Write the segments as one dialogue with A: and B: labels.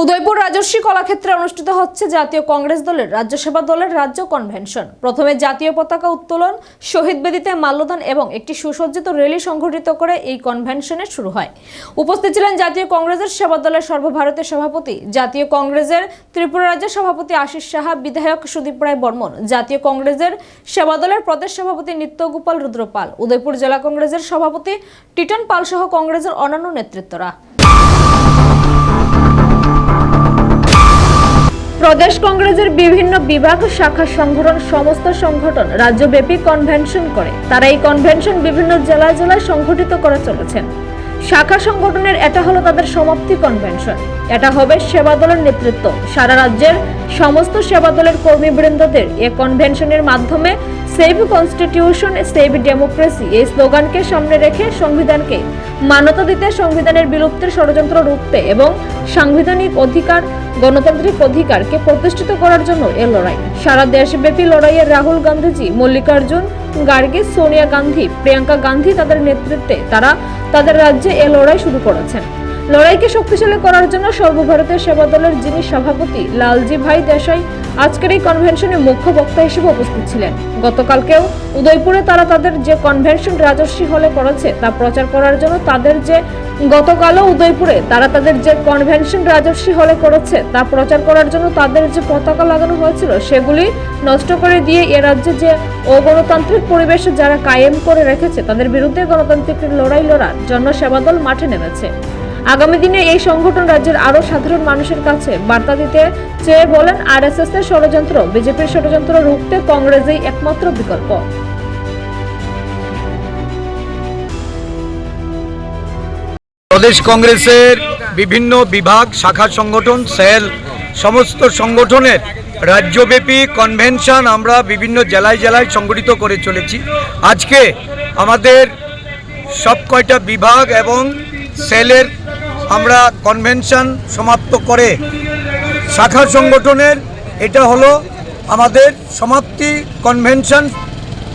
A: উদয়পুর রাজস্বী কলাক্ষেত্রে অনুষ্ঠিত হচ্ছে জাতীয় কংগ্রেস দলের রাজ্যসভা দলের রাজ্য কনভেনশন। প্রথমে জাতীয় পতাকা উত্তোলন, শহীদ বেদিতে মাল্যদান এবং একটি সুসজ্জিত র্যালি সংঘটিত করে এই কনভেনশনের শুরু হয়। উপস্থিত ছিলেন জাতীয় কংগ্রেসের সেবা দলের সর্বভারতীয় সভাপতি, জাতীয় কংগ্রেসের ত্রিপুরা রাজ্য সভাপতি আশিস সাহা, বিধায়ক সুদীপ রায় বর্মন, জাতীয় কংগ্রেসের সেবা দলের প্রদেশ সভাপতি নিত্যগোপাল রুদ্রপাল, উদয়পুর জেলা কংগ্রেসের সভাপতি টিটন পাল সহ কংগ্রেসের অন্যান্য নেতৃত্বরা। প্রদেশ কংগ্রেসের বিভিন্ন বিভাগ, শাখা সংগঠন, সমস্ত সংগঠন রাজ্যব্যাপী কনভেনশন করে। তারা এই কনভেনশন বিভিন্ন জেলা জেলায় সংগঠিত করে চলেছেন। শাখা সংগঠনের এটা হলো তাদের সমাপ্তি কনভেনশন এটা হবে সেবা দলের নেতৃত্ব। সারা রাজ্যের সমস্ত সেবা দলের কর্মীবৃন্দদের এ কনভেনশনের মাধ্যমে সেভ কনস্টিটিউশন সেভ ডেমোক্রেসি এই স্লোগানকে সামনে রেখে সংবিধানকে মান্যতা দিতে সংবিধানের বিলুপ্তির ষড়যন্ত্র রুখতে এবং সাংবিধানিক অধিকার, গণতান্ত্রিক অধিকারকে প্রতিষ্ঠিত করার জন্য এ লড়াই। সারা দেশব্যাপী লড়াইয়ে রাহুল গান্ধীজি, মল্লিকার্জুন গার্গে, সোনিয়া গান্ধী, প্রিয়াঙ্কা গান্ধী তাদের নেতৃত্বে তারা তাদের রাজ্যে এ লড়াই শুরু করেছেন। লড়াইকে শক্তিশালী করার জন্য সর্বভারতীয় সেবা দলের যিনি সভাপতি লালজি ভাই দেশাই আজকের এই কনভেনশনে মুখ্য বক্তা হিসেবে উপস্থিত ছিলেন। গতকালকেও উদয়পুরে তারা তাদের যে কনভেনশন রাজস্বী হলে করেছে তা প্রচার করার জন্য তাদের যে গতকালও উদয়পুরে তারা তাদের যে কনভেনশন রাজস্বী হলে করেছে তা প্রচার করার জন্য তাদের যে পতাকা লাগানো হয়েছিল সেগুলি নষ্ট করে দিয়ে এ রাজ্যে যে অগণতান্ত্রিক পরিবেশে যারা কায়েম করে রেখেছে তাদের বিরুদ্ধে গণতান্ত্রিক লড়াই লড়ার জন্য সেবাদল মাঠে নেমেছে। আগামী দিনে এই সংগঠন রাজ্যের আরও সাধারণ মানুষের কাছে বার্তা দিতে চেয়ে বলেন আরএসএস এর ষড়যন্ত্র। বিজেপির ষড়যন্ত্র রুখতে কংগ্রেসই একমাত্র বিকল্প।
B: প্রদেশ কংগ্রেসের বিভিন্ন বিভাগ, শাখা সংগঠন, সেল, সমস্ত সংগঠনের রাজ্যব্যাপী কনভেনশন আমরা বিভিন্ন জেলায় জেলায় সংগঠিত করে চলেছি। আজকে আমাদের সব কয়টা বিভাগ এবং সেলের আমরা কনভেনশন সমাপ্ত করে শাখা সংগঠনের, এটা হলো আমাদের সমাপ্তি কনভেনশন,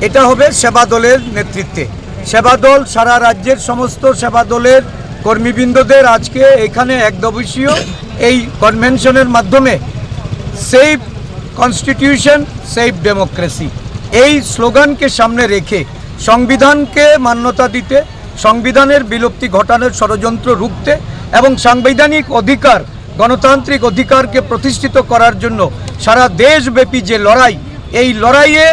B: এটা হবে সেবা দলের নেতৃত্বে। সেবা দল সারা রাজ্যের সমস্ত সেবা দলের কর্মীবৃন্দদের আজকে এখানে একদবসীয় এই কনভেনশনের মাধ্যমে সেভ কনস্টিটিউশন, সেভ ডেমোক্রেসি। এই স্লোগানকে সামনে রেখে সংবিধানকে মান্যতা দিতে, সংবিধানের বিলুপ্তি ঘটানোর ষড়যন্ত্র রুখতে এবং সাংবিধানিক অধিকার, গণতান্ত্রিক অধিকারকে প্রতিষ্ঠিত করার জন্য সারা দেশব্যাপী যে লড়াই, এই লড়াইয়ে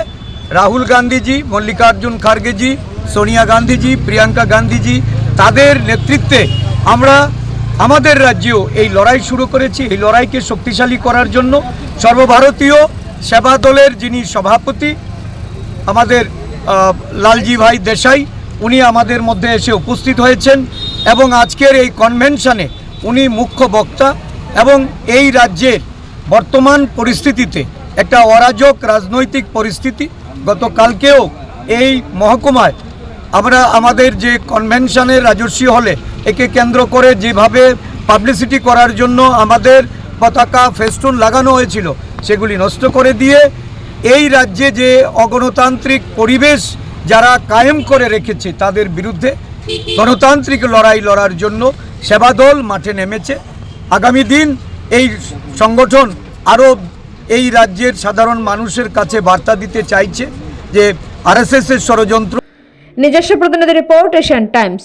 B: রাহুল গান্ধীজি, মল্লিকার্জুন খার্গেজি, সোনিয়া গান্ধীজি, প্রিয়াঙ্কা গান্ধীজি, তাদের নেতৃত্বে আমরা আমাদের রাজ্যেও এই লড়াই শুরু করেছি। এই লড়াইকে শক্তিশালী করার জন্য সর্বভারতীয় সেবা দলের যিনি সভাপতি, আমাদের লালজি ভাই দেশাই, উনি আমাদের মধ্যে এসে উপস্থিত হয়েছেন। এবং আজকের এই কনভেনশনে উনি মুখ্য বক্তা এবং এই রাজ্যের বর্তমান পরিস্থিতিতে একটা অরাজক রাজনৈতিক পরিস্থিতি। গতকালকেও এই মহকুমায় আমরা আমাদের যে কনভেনশনের রাজস্বী হলে একে কেন্দ্র করে যেভাবে পাবলিসিটি করার জন্য আমাদের পতাকা ফেস্টুন লাগানো হয়েছিল, সেগুলি নষ্ট করে দিয়ে এই রাজ্যে যে অগণতান্ত্রিক পরিবেশ যারা কায়েম করে রেখেছে তাদের বিরুদ্ধে গণতান্ত্রিক লড়াই লড়ার জন্য সেবা দল মাঠে নেমেছে। আগামী দিন এই সংগঠন আরও এই রাজ্যের সাধারণ মানুষের কাছে বার্তা দিতে চাইছে যে আরএসএসের ষড়যন্ত্র
A: নিজস্ব প্রতিনিধি রিপোর্ট এশিয়ান টাইমস।